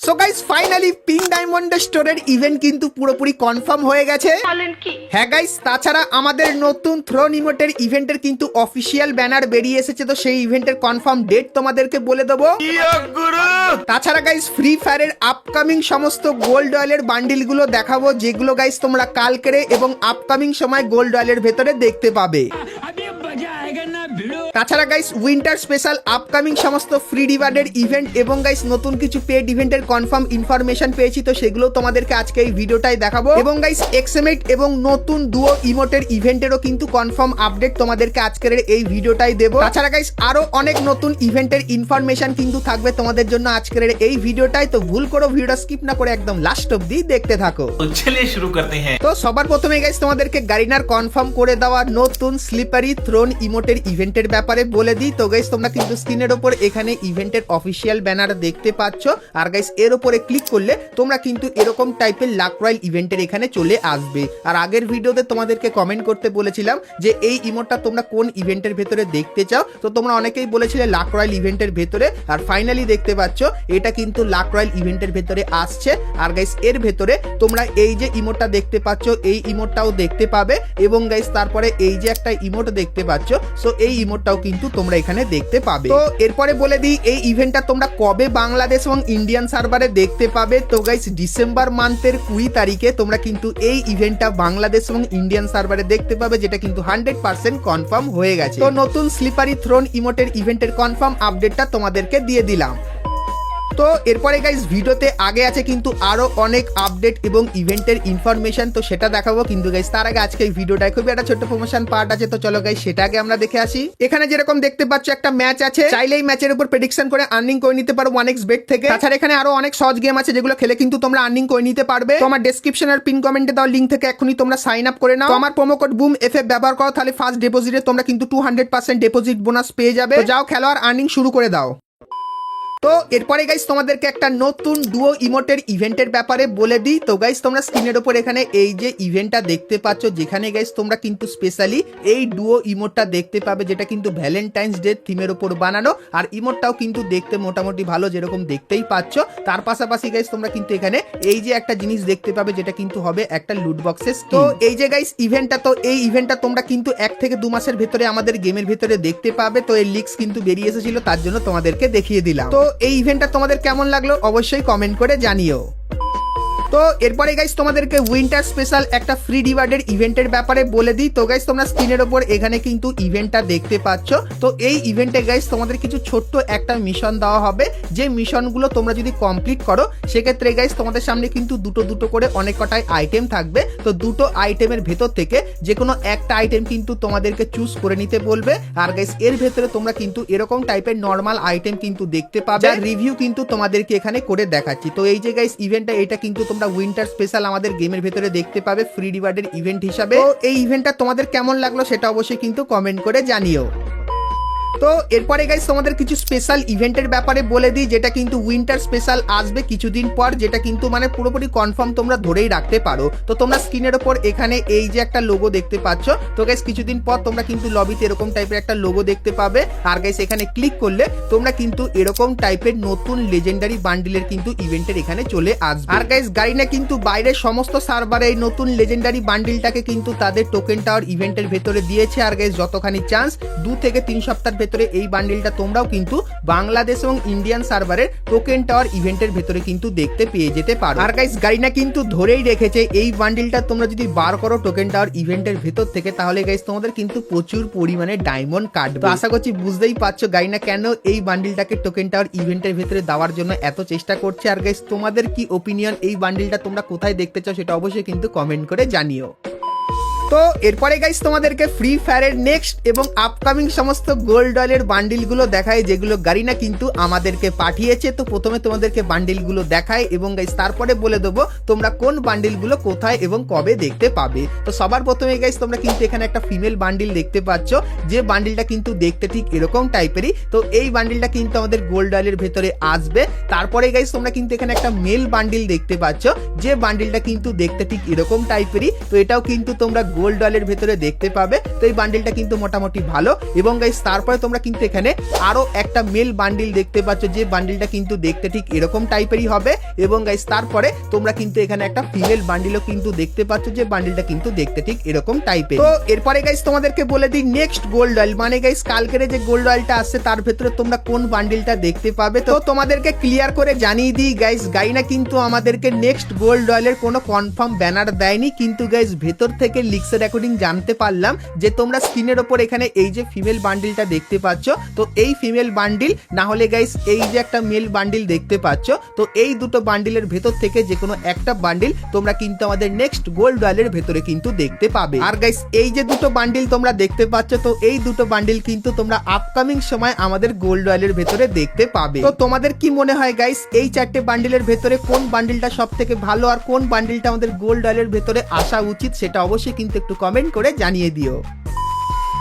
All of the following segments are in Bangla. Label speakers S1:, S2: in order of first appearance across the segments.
S1: So guys finally pink diamond স্টোরের ইভেন্ট কিন্তু পুরোপুরি কনফার্ম হয়ে গেছে হ্যাঁ গাইস তাছাড়া আমাদের নতুন থ্রোন ইমোটের ইভেন্টের কিন্তু অফিসিয়াল ব্যানার বেরিয়ে এসেছে তো সেই ইভেন্টের কনফার্ম ডেট তোমাদেরকে বলে দেবো তাছাড়া গাইস ফ্রি ফায়ারের আপকামিং সমস্ত গোল্ড অয়েলের বান্ডিলগুলো দেখাবো যেগুলো গাইস তোমরা কালকের এবং আপকামিং সময় গোল্ড অয়েলের ভেতরে দেখতে পাবে তাছাড়া গাইস উইন্টার স্পেশাল আপকামিং সমস্ত ফ্রি রিওয়ার্ডের ইভেন্ট এবং গাইস নতুন কিছু পেড ইভেন্টের কনফার্ম ইনফরমেশন পেয়েছি তো সেগুলো তোমাদেরকে আজকে এই ভিডিওটাই দেখাবো। এবং গাইস এক্সএমেট এবং নতুন ডুও ইমোটের ইভেন্টেরও কিন্তু কনফার্ম আপডেট তোমাদেরকে আজকের এই ভিডিওটাই দেবো। তাছাড়া গাইস আরও অনেক নতুন ইভেন্টের ইনফরমেশন কিন্তু থাকবে তোমাদের জন্য আজকের এই ভিডিওটাই তো ভুল করো ভিডিওটা স্কিপ না করে একদম লাস্ট অবধি দেখতে থাকো।
S2: চলে শুরু করতে হ্যাঁ।
S1: তো সবার প্রথমে গাইস তোমাদেরকে গারিনার কনফার্ম করে দেওয়া নতুন স্লিপারি থ্রোন ইমোটের ইভেন্টের ব্যাপারে বলে দিই। তো গাইস তোমরা কিন্তু স্ক্রিনের ওপর এখানে ইভেন্টের অফিসিয়াল ব্যানার দেখতে পাচ্ছ। আর গাইস এর উপরে ক্লিক করলে তোমরা কিন্তু এরকম টাইপের লাক রয়্যাল ইভেন্টের এখানে চলে আসবে। আর আগের ভিডিওতে তোমাদেরকে কমেন্ট করতে বলেছিলাম যে, এই ইমোটটা তোমরা কোন ইভেন্টের ভেতরে দেখতে চাও? তো তোমরা অনেকেই বলেছিলে লাক রয়্যাল ইভেন্টের ভেতরে। আর ফাইনালি দেখতে পাচ্ছ, এটা কিন্তু লাক রয়্যাল ইভেন্টের ভেতরে আসছে। আর গাইস এর ভেতরে তোমরা এই যে ইমোটটা দেখতে পাচ্ছ, এই ইমোটটাও দেখতে পাবে। এবং গাইস তারপরে এই যে একটা ইমোট দেখতে পাচ্ছ সো এই ইমোটটাও কিন্তু তোমরা এখানে দেখতে পাবে। তো এরপরে বলে দিই, এই ইভেন্টটা তোমরা কবে বাংলাদেশ এবং ইন্ডিয়ান সার্ভারে দেখতে পাবে? তো গাইস ডিসেম্বর মান্থের কুড়ি তারিখে তোমরা কিন্তু এই ইভেন্টটা বাংলাদেশ এবং ইন্ডিয়ান সার্ভারে দেখতে পাবে, যেটা কিন্তু হান্ড্রেড পার্সেন্ট কনফার্ম হয়ে গেছে। তো নতুন স্লিপারি থ্রোন ইমোটের ইভেন্টের কনফার্ম আপডেটটা তোমাদেরকে দিয়ে দিলাম। তো এরপরে গাইস ভিডিওতে আগে আছে কিন্তু আরও অনেক আপডেট এবং ইভেন্টের ইনফরমেশন তো সেটা দেখাবো কিন্তু গাইস তার আগে আজকে এই ভিডিওটায় খুবই একটা ছোট্ট প্রমোশন পার্ট আছে, তো চলো গাইস সেটা আগে আমরা দেখে আসি। এখানে যেরকম দেখতে পাচ্ছ একটা ম্যাচ আছে, চাইলে এই ম্যাচের উপর প্রেডিকশন করে আর্নিং করে নিতে পারো ওয়ান এক্স বেট থেকে। তাছাড়া এখানে আরও অনেক সহজ গেম আছে, যেগুলো খেলে কিন্তু তোমরা আর্নিং করে নিতে পারবে। তো আমার ডেসক্রিপশন আর পিন কমেন্টে দেওয়া লিঙ্ক থেকে এখনই তোমরা সাইন আপ করে নাও। তো আমার প্রোমো কোড বুম এফ ব্যবহার করো, তাহলে ফার্স্ট ডিপোজিটে তোমরা কিন্তু two hundred percent deposit bonus পেয়ে যাবে। যাও খেলোয়াড় আর্নিং শুরু করে দাও। তো এরপরে গাইস তোমাদেরকে একটা নতুন ডুও ইমোটের ইভেন্টের ব্যাপারে বলে দিই। তো গাইস তোমরা স্ক্রিনের ওপর এখানে এই যে ইভেন্টটা দেখতে পাচ্ছ, যেখানে গাইস তোমরা কিন্তু স্পেশালি এই ডুও ইমোটটা দেখতে পাবে, যেটা কিন্তু ভ্যালেন্টাইন্স ডে থিমের ওপর বানানো। আর ইমোটটাও কিন্তু দেখতে মোটামুটি ভালো যেরকম দেখতেই পাচ্ছ। তার পাশাপাশি গাইস তোমরা কিন্তু এখানে এই যে একটা জিনিস দেখতে পাবে, যেটা কিন্তু হবে একটা লুট বক্সের তো এই যে গাইস ইভেন্টটা তো এই ইভেন্টটা তোমরা কিন্তু এক থেকে দু মাসের ভেতরে আমাদের গেমের ভেতরে দেখতে পাবে। তো এই লিক্স কিন্তু বেরিয়ে এসেছিল, তার জন্য তোমাদেরকে দেখিয়ে দিলাম। তো এই ইভেন্টটা তোমাদের কেমন লাগল অবশ্যই কমেন্ট করে জানিও। তো এরপরে গাইস তোমাদেরকে উইন্টার স্পেশাল একটা ফ্রি রিওয়ার্ডের ইভেন্টের ব্যাপারে বলে দিই। তো গাইস তোমরা স্ক্রিনের ওপর এখানে কিন্তু ইভেন্টটা দেখতে পাচ্ছ। তো এই ইভেন্টে গাইস তোমাদের কিছু ছোট্ট একটা মিশন দেওয়া হবে। যে মিশনগুলো তোমরা যদি কমপ্লিট করো সেক্ষেত্রে গাইস তোমাদের সামনে কিন্তু দুটো দুটো করে অনেক কটাই আইটেম থাকবে। তো দুটো আইটেমের ভেতর থেকে যে কোনো একটা আইটেম কিন্তু তোমাদেরকে চুজ করে নিতে বলবে। আর গাইস এর ভেতরে তোমরা কিন্তু এরকম টাইপের নর্মাল আইটেম কিন্তু দেখতে পাবে। রিভিউ কিন্তু তোমাদেরকে এখানে করে দেখাচ্ছি। তো এই যে গাইস ইভেন্টটা এটা কিন্তু তোমরা উইন্টার স্পেশাল আমাদের গেমের ভেতরে দেখতে পাবে ফ্রি রিওয়ার্ডের ইভেন্ট হিসাবে। এই ইভেন্টটা তোমাদের কেমন লাগল সেটা অবশ্যই কিন্তু কমেন্ট করে জানিও। তো এরপরে গাইস তোমাদের কিছু স্পেশাল ইভেন্টের ব্যাপারে বলে দিই, যেটা কিন্তু উইন্টার স্পেশাল আসবে কিছুদিন পর, যেটা কিন্তু মানে পুরোপুরি কনফার্ম তোমরা ধরেই রাখতে পারো। তো তোমরা স্ক্রিনের ওপর এখানে এই যে একটা লোগো দেখতে পাচ্ছ। তো গাইস কিছুদিন পর তোমরা কিন্তু লবিতে এরকম টাইপের একটা লোগো দেখতে পাবে। আর গাইস এখানে ক্লিক করলে তোমরা কিন্তু এরকম টাইপের নতুন লেজেন্ডারি বান্ডিলের কিন্তু ইভেন্টের এখানে চলে আসবে। আর গাইস গাড়িনা কিন্তু বাইরের সমস্ত সার্ভারে এই নতুন লেজেন্ডারি বান্ডিলটাকে কিন্তু তাদের টোকেন টাওয়ার ইভেন্টের ভেতরে দিয়েছে। আর গাইস যতখানি চান্স দু থেকে তিন সপ্তাহের ভেতরে এই বান্ডিলটা তোমরাও কিন্তু বাংলাদেশ এবং ইন্ডিয়ান সার্ভারের টোকেন টাওয়ার ইভেন্টের ভেতরে কিন্তু দেখতে পেয়ে যেতে পারো। আর গাইস গাড়িনা কিন্তু ধরেই রেখেছে এই বান্ডিলটা তোমরা যদি বার করো টোকেন টাওয়ার ইভেন্টের ভেতর থেকে, তাহলে গাইস তোমাদের কিন্তু প্রচুর পরিমাণে ডায়মন্ড কাটবে। আশা করছি বুঝতেই পারছ গাইনা কেন এই বান্ডিলটাকে টোকেন টাওয়ার ইভেন্টের ভেতরে দেওয়ার জন্য এত চেষ্টা করছে? আর গাইস তোমাদের কি ওপিনিয়ন এই বান্ডিলটা তোমরা কোথায় দেখতে চাও সেটা অবশ্যই কিন্তু কমেন্ট করে জানিও। তো এরপরে গাইস তোমাদেরকে ফ্রি ফায়ারের নেক্সট এবং আপকামিং সমস্ত গোল্ড অয়েলের বান্ডিলগুলো দেখায়, যেগুলো গারিনা কিন্তু আমাদেরকে পাঠিয়েছে। তো প্রথমে তোমাদেরকে বান্ডিলগুলো দেখায় এবং গাইস তারপরে বলে দেবো তোমরা কোন বান্ডিলগুলো কোথায় এবং কবে দেখতে পাবে। তো সবার প্রথমে গাইস তোমরা কিন্তু এখানে একটা ফিমেল বান্ডিল দেখতে পাচ্ছ, যে বান্ডিলটা কিন্তু দেখতে ঠিক এরকম টাইপেরই। তো এই বান্ডিলটা কিন্তু আমাদের গোল্ড অয়েলের ভেতরে আসবে। তারপরে গাইস তোমরা কিন্তু এখানে একটা মেল বান্ডিল দেখতে পাচ্ছ, যে বান্ডিলটা কিন্তু দেখতে ঠিক এরকম টাইপেরই। তো এটাও কিন্তু তোমরা গোল্ড রয়্যালের ভেতরে দেখতে পাবে। তো এই বান্ডিলটা কিন্তু মোটামুটি ভালো। এবং গাইস তারপরে তোমরা কিন্তু এখানে আরও একটা মেল বান্ডিল দেখতে পাচ্ছ। যে বান্ডিলটা কিন্তু দেখতে ঠিক এরকম টাইপেরই হবে। এবং গাইস তারপরে তোমরা কিন্তু এখানে একটা ফিমেল বান্ডিলও কিন্তু দেখতে পাচ্ছ যে বান্ডিলটা কিন্তু দেখতে ঠিক এরকম টাইপের তো এরপরে গাইস তোমাদেরকে বলে দিই নেক্সট গোল্ড রয়্যাল মানে গাইস কালকের যে গোল্ড রয়্যালটা আসছে, তার ভেতরে তোমরা কোন বান্ডিলটা দেখতে পাবে? তো তোমাদেরকে ক্লিয়ার করে জানিয়ে দিই গাইস গাইনা কিন্তু আমাদেরকে নেক্সট গোল্ড রয়্যালের কোনো কনফার্ম ব্যানার দেয়নি। কিন্তু গাইস ভেতর থেকে লিক্সের অ্যাকর্ডিং জানতে পারলাম যে তোমরা স্ক্রিনের ওপর এখানে এই যে ফিমেল বান্ডিলটা দেখতে পাচ্ছ, তো এই ফিমেল বান্ডিল না হলে গাইস এই যে একটা মেল বান্ডিল দেখতে পাচ্ছ, তো এই দুটো বান্ডিলের ভেতর থেকে যে কোনো একটা বান্ডিল তোমরা কিন্তু আমাদের নেক্সট গোল্ড রয়্যালের ভেতরে কিন্তু দেখতে পাবে। আর গাইস এই যে দুটো বান্ডিল তোমরা দেখতে পাচ্ছ, তো এই দুটো বান্ডিল কিন্তু তোমরা আপকামিং সময় আমাদের গোল্ড রয়্যালের ভেতরে দেখতে পাবে। তো তোমাদের কি মনে হয় গাইস এই চারটে বান্ডিলের ভেতরে কোন বান্ডিলটা সব থেকে ভালো আর কোন বান্ডিলটা আমাদের গোল্ড রয়্যালের ভেতরে আসা উচিত, সেটা অবশ্যই কিন্তু একটু কমেন্ট করে জানিয়ে দিও।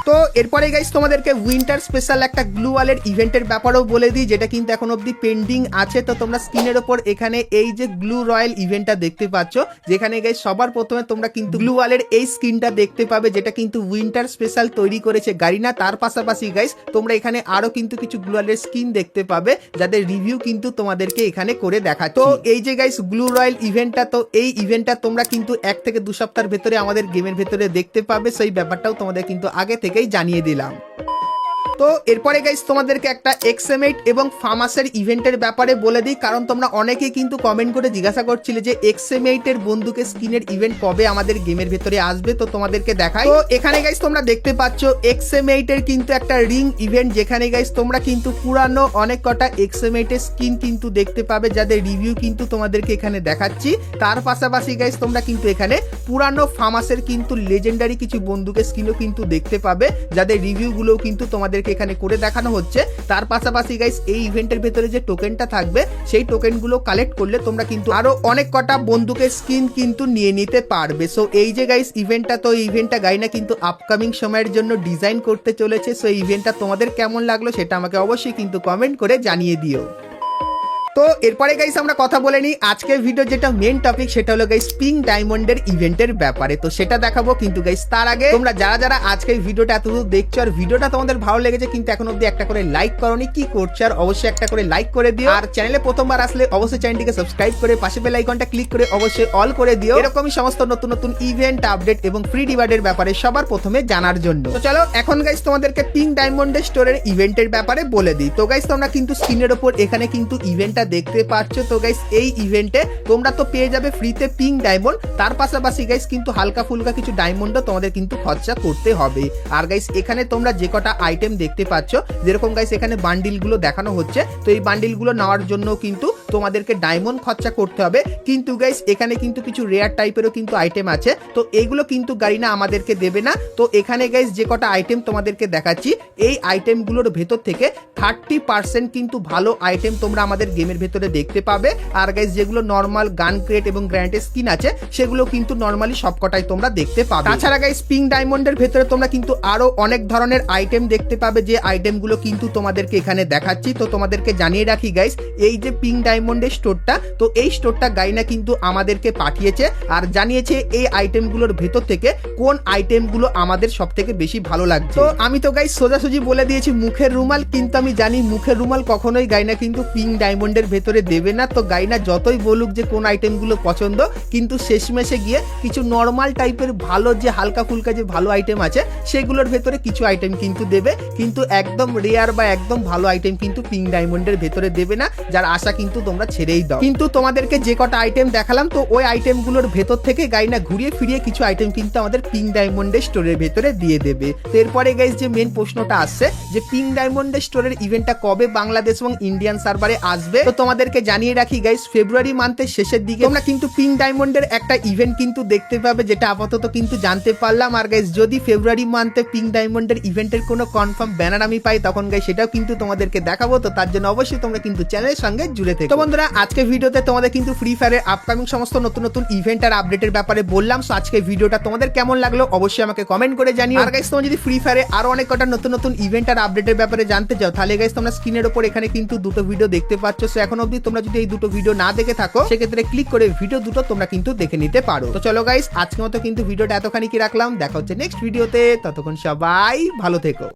S1: তো এরপরে গাইস তোমাদেরকে উইন্টার স্পেশাল একটা গ্লু ওয়ালের ইভেন্টের ব্যাপারেও বলে দিই, যেটা কিন্তু এখন অবধি পেন্ডিং আছে। তো তোমরা স্ক্রিনের ওপর এখানে এই যে গ্লু রয়্যাল ইভেন্টটা দেখতে পাচ্ছ, যেখানে গাইস সবার প্রথমে তোমরা কিন্তু গ্লু ওয়ালের এই স্ক্রিনটা দেখতে পাবে, যেটা কিন্তু উইন্টার স্পেশাল তৈরি করেছে গাড়িনা। তার পাশাপাশি গাইস তোমরা এখানে আরও কিন্তু কিছু গ্লু ওয়ালের স্কিন দেখতে পাবে, যাদের রিভিউ কিন্তু তোমাদেরকে এখানে করে দেখা তো এই যে গাইস গ্লু রয়্যাল ইভেন্টটা তো এই ইভেন্টটা তোমরা কিন্তু এক থেকে দু সপ্তাহের ভেতরে আমাদের গেমের ভেতরে দেখতে পাবে। সেই ব্যাপারটাও তোমাদের কিন্তু আগে থেকেই জানিয়ে দিলাম। তো এরপরে গাইস তোমাদেরকে একটা এক্সএমএইট এবং ফার্মাসের ইভেন্টের ব্যাপারে বলে দিই, কারণ তোমরা অনেকেই কিন্তু কমেন্ট করে জিজ্ঞাসা করছিলে যে এক্সএমএইট এর বন্দুকের স্কিনের ইভেন্ট কবে আমাদের গেমের ভেতরে আসবে, তো তোমাদেরকে দেখাই। তো এখানে গাইস তোমরা দেখতে পাচ্ছ এক্সএমএইট এর কিন্তু একটা রিং ইভেন্ট যেখানে গাইস তোমরা কিন্তু পুরানো অনেক কটা এক্সএমএইট এর স্কিন কিন্তু দেখতে পাবে, যাদের রিভিউ কিন্তু তোমাদেরকে এখানে দেখাচ্ছি। তার পাশাপাশি গাইস তোমরা কিন্তু এখানে পুরানো ফার্মাসের কিন্তু লেজেন্ডারি কিছু বন্দুকের স্কিনও কিন্তু দেখতে পাবে, যাদের রিভিউগুলোও কিন্তু তোমাদেরকে এখানে করে দেখানো হচ্ছে। তার পাশাপাশি গাইস এই ইভেন্টের ভেতরে যে টোকেনটা থাকবে, সেই টোকেনগুলো কালেক্ট করলে তোমরা কিন্তু আরও অনেক কটা বন্দুকের স্কিন কিন্তু নিয়ে নিতে পারবে। সো এই যে গাইস ইভেন্টটা তো এই ইভেন্টটা গাইনা কিন্তু আপকামিং সময়ের জন্য ডিজাইন করতে চলেছে। সো এই ইভেন্টটা তোমাদের কেমন লাগল সেটা আমাকে অবশ্যই কিন্তু কমেন্ট করে জানিয়ে দিও। তো এরপরে গাইস আমরা কথা বলে নিই আজকের ভিডিও যেটা মেন টপিক সেটা হলো গাইস পিং ডায়মন্ডের ইভেন্টের ব্যাপারে। তো সেটা দেখাবো কিন্তু গাইস তার আগে তোমরা যারা যারা আজকে ভিডিওটা এতদূর দেখছ আর ভিডিওটা তোমাদের ভালো লেগেছে কিন্তু এখন অব্দি একটা করে লাইক করনি, কি করছ আর অবশ্যই একটা করে লাইক করে দিও। আর চ্যানেলে প্রথমবার আসলে অবশ্যই চ্যানেলটিকে সাবস্ক্রাইব করে, পাশে বেল আইকনটা ক্লিক করে অবশ্যই অল করে দিও। এরকমই সমস্ত নতুন নতুন ইভেন্ট আপডেট এবং ফ্রি ডিভাইডের ব্যাপারে সবার প্রথমে জানার জন্য। তো চলো এখন গাইস তোমাদেরকে পিং ডায়মন্ডের স্টোরের ইভেন্টের ব্যাপারে বলে দিই। তো গাইস তোমরা কিন্তু স্ক্রিনের ওপর এখানে কিন্তু ইভেন্টটা দেখতে পাচ্ছ তো গাইস এই ইভেন্টে তোমরা তো পেয়ে যাবে ফ্রিতে পিং ডায়মন্ড তার পাশাপাশি গাইস কিন্তু হালকা ফুলকা কিছু ডায়মন্ডও তোমাদের কিন্তু খরচা করতে হবে। আর গাইস এখানে তোমরা যে কটা আইটেম দেখতে পাচ্ছ, যেরকম গাইস এখানে বান্ডিলগুলো দেখানো হচ্ছে, তো এই বান্ডিলগুলো নেওয়ার জন্য কিন্তু তোমাদেরকে ডায়মন্ড খরচা করতে হবে। কিন্তু গাইস এখানে কিন্তু কিছু রেয়ার টাইপেরও কিন্তু আইটেম আছে। তো এগুলো কিন্তু গাড়িনা আমাদেরকে দেবে না। তো এখানে গাইস যে কটা আইটেম তোমাদেরকে দেখাচ্ছি, এই আইটেমগুলোর ভেতর থেকে থার্টি পার্সেন্ট কিন্তু ভালো আইটেম তোমরা আমাদের গেমের ভেতরে দেখতে পাবে। আর গাইস যেগুলো নর্মাল গান ক্রেট এবং গ্র্যান্ডের স্কিন আছে, সেগুলো কিন্তু নর্মালি সবকটাই তোমরা দেখতে পাবে। তাছাড়া গাইস পিং ডায়মন্ডের ভেতরে তোমরা কিন্তু আরও অনেক ধরনের আইটেম দেখতে পাবে। যে আইটেমগুলো কিন্তু তোমাদেরকে এখানে দেখাচ্ছি। তো তোমাদেরকে জানিয়ে রাখি গাইস এই যে পিং ডায়মন্ডের স্টোরটা তো এই স্টোরটা গাইনা কিন্তু আমাদেরকে পাঠিয়েছে আর জানিয়েছে এই আইটেমগুলোর ভেতর থেকে কোন আইটেমগুলো আমাদের সব থেকে বেশি ভালো লাগছে। তো আমি তো গাইস সোজাসুজি বলে দিয়েছি মুখের রুমাল, কিন্তু আমি জানি মুখের রুমাল কখনোই গাইনা কিন্তু পিং ডায়মন্ডের ভেতরে দেবে না। তো গাইনা যতই বলুক যে কোন আইটেমগুলো পছন্দ, কিন্তু শেষমেশে গিয়ে কিছু নর্মাল টাইপের ভালো যে হালকা ফুলকা যে ভালো আইটেম আছে, সেগুলোর ভেতরে কিছু আইটেম কিন্তু দেবে। কিন্তু একদম রেয়ার বা একদম ভালো আইটেম কিন্তু পিং ডায়মন্ডের ভেতরে দেবে না, যার আশা কিন্তু তোমরা ছেড়েই দাও। কিন্তু তোমাদেরকে যে কটা আইটেম দেখালাম, তো ওই আইটেমগুলোর ভেতর থেকে গাইনা ঘুরিয়ে ফিরিয়ে কিছু আইটেম কিন্তু আমাদের পিং ডায়মন্ডের স্টোরের ভেতরে দিয়ে দেবে। এরপরে গাইজ যে মেন প্রশ্নটা আসছে, যে পিং ডায়মন্ডের স্টোরের ইভেন্টটা কবে বাংলাদেশ এবং ইন্ডিয়ান সার্ভারে আসবে, তো তোমাদেরকে জানিয়ে রাখি গাইজ ফেব্রুয়ারি মান্থের শেষের দিকে তোমরা কিন্তু পিং ডায়মন্ডের একটা ইভেন্ট কিন্তু দেখতে পাবে, যেটা আপাতত কিন্তু জানতে পারলাম। আর গাইজ যদি ফেব্রুয়ারি মান্থে পিং ডায়মন্ডের ইভেন্টের কোনো কনফার্ম ব্যানার আমি পাই, তখন গাইজ সেটাও কিন্তু তোমাদেরকে দেখাবো। তো তার জন্য অবশ্যই তোমরা কিন্তু চ্যানেলের সঙ্গে জুড়ে থেকো। বন্ধুরা আজকে ভিডিওতে তোমাদের কিন্তু ফ্রি ফায়ারের আপকামিং সমস্ত নতুন নতুন ইভেন্ট আর আপডেটের ব্যাপারে বললাম। সো আজকে ভিডিওটা তোমাদের কেমন লাগল অবশ্যই আমাকে কমেন্ট করে জানিও। আর গাইজ তোমরা যদি ফ্রি ফায়ারে আরও অনেক কটা নতুন নতুন ইভেন্ট আর আপডেটের ব্যাপারে জানতে চাও, তাহলে গাইজ তোমরা স্ক্রিনের উপর এখানে কিন্তু দুটো ভিডিও দেখতে পাচ্ছ। সো এখন অবধি তোমরা যদি এই দুটো ভিডিও না দেখে থাকো, সেক্ষেত্রে ক্লিক করে ভিডিও দুটো তোমরা কিন্তু দেখে নিতে পারো। তো চলো গাইস আজকের মতো কিন্তু ভিডিওটা এতখানি কি রাখলাম? দেখা হচ্ছে নেক্সট ভিডিওতে ততক্ষণ সবাই ভালো থেকো।